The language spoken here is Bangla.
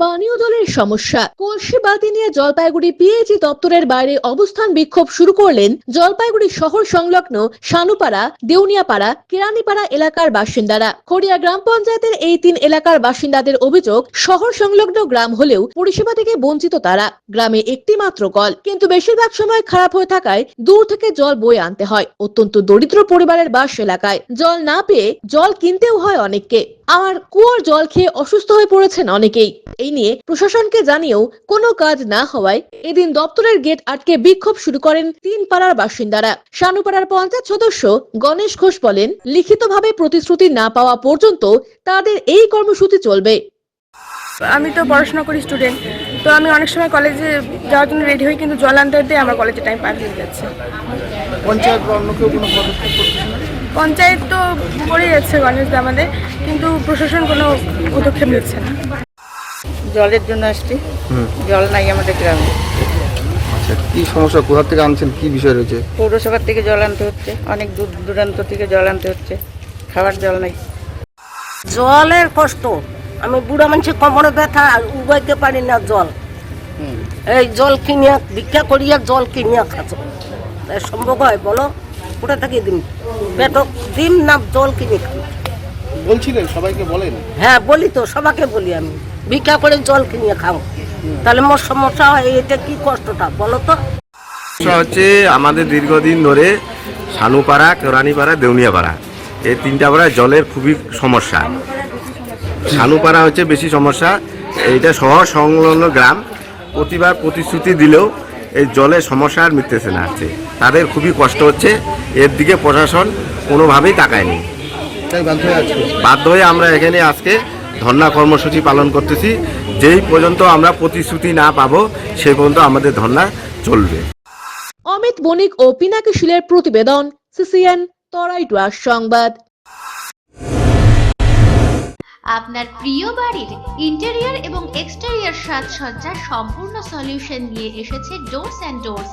পানীয় জলের সমস্যা। কলসি বাতি নিয়ে জলপাইগুড়ি পিএইচই দপ্তরের বাইরে অবস্থান বিক্ষোভ শুরু করলেন জলপাইগুড়ি শহর সংলগ্ন সানুপাড়া দেউনিয়াপাড়া, কেরানীপাড়া এলাকার বাসিন্দারা। খড়িয়া গ্রাম পঞ্চায়েতের এই তিন এলাকার বাসিন্দাদের অভিযোগ, শহর সংলগ্ন গ্রাম হলেও পরিষেবা থেকে বঞ্চিত তারা। গ্রামে একটি মাত্র কল, কিন্তু বেশিরভাগ সময় খারাপ হয়ে থাকায় দূর থেকে জল বয়ে আনতে হয়, অত্যন্ত দরিদ্র পরিবারের বাস এলাকায়। জল না পেয়ে জল কিনতেও হয় অনেককে। আমার কুয়োর জল খেয়ে অসুস্থ হয়ে পড়েছেন অনেকেই। এই নিয়ে প্রশাসনকে জানিয়েও কোনো কাজ না হওয়ায় এদিন দপ্তরের গেট আটকে বিক্ষোভ শুরু করেন তিন পাড়ার বাসিন্দারা। শানুপাড়ার পঞ্চায়েত সদস্য গণেশ ঘোষ বলেন লিখিতভাবে প্রতিশ্রুতি না পাওয়া পর্যন্ত তাদের এই কর্মসূচি চলবে। আমি তো পড়াশোনা করি স্টুডেন্ট তো আমি অনেক সময় কলেজে যাওয়ার জন্য রেডি হই কিন্তু জল আনতে আনতে আমার কলেজে টাইম পার হয়ে যাচ্ছে পঞ্চায়েত বা অন্য কেউ কোনো পদক্ষেপ পঞ্চায়েত তো করে যাচ্ছে গণেশ দা আমাদের কিন্তু প্রশাসন কোনো পদক্ষেপ নিচ্ছে না। জলের জন্য আসছি। জল নাই আমাদের গ্রামে। আচ্ছা কি সমস্যা? কোথা থেকে আনছেন? কি বিষয় রয়েছে? পৌরসভার থেকে জল আনতে হচ্ছে। অনেক দূর দূরান্ত থেকে জল আনতে হচ্ছে। খাবার জল নাই। জলের কষ্ট। আমি বুড়া মানুষের কোমরে ব্যথা আর উগাইতে পারি না জল। এই জল কিনিয়া ভিক্ষা করিয়া জল কিনিয়া খাচ্ছ। সম্ভব হয় বলো? কোথা থেকে দিন? পেট দিন না জল কিনে খাই বলছিলেন সবাইকে বলেন। হ্যাঁ বলি তো সবাকে বলি আমি। ভিক্ষা করে জল কিনিয়ে খাও। তাহলে মোর সমস্যা হয় এটা কি কষ্টটা বলো তো? সমস্যা হচ্ছে আমাদের দীর্ঘদিন ধরে সানুপাড়া কেরানিপাড়া দেউনিয়াপাড়া। এই তিনটা পাড়ায় জলের খুবই সমস্যা। সানুপাড়া হচ্ছে বেশি সমস্যা। এইটা শহর সংলগ্ন গ্রাম। প্রতিবার প্রতিশ্রুতি দিলেও এই জলের সমস্যা আর মিটতেছে না আছে তাদের খুবই কষ্ট হচ্ছে। এর দিকে প্রশাসন কোনোভাবেই তাকায়নি। বাধ্য হয়ে আমরা এখানে আজকে ধর্ণা কর্মসূচি পালন করতেছি। যেই পর্যন্ত আমরা প্রতিশ্রুতি না পাবো সেই পর্যন্ত আমাদের ধর্ণা চলবে। অমিত বণিক ও পিনাকি শিলের প্রতিবেদন সিসিএন তরাইটুয়া সংবাদ। আপনার প্রিয় বাড়ির ইন্টেরিয়র এবং এক্সটেরিয়র সাজসজ্জার সম্পূর্ণ সলিউশন নিয়ে এসেছে ডোরস অ্যান্ড ডোরস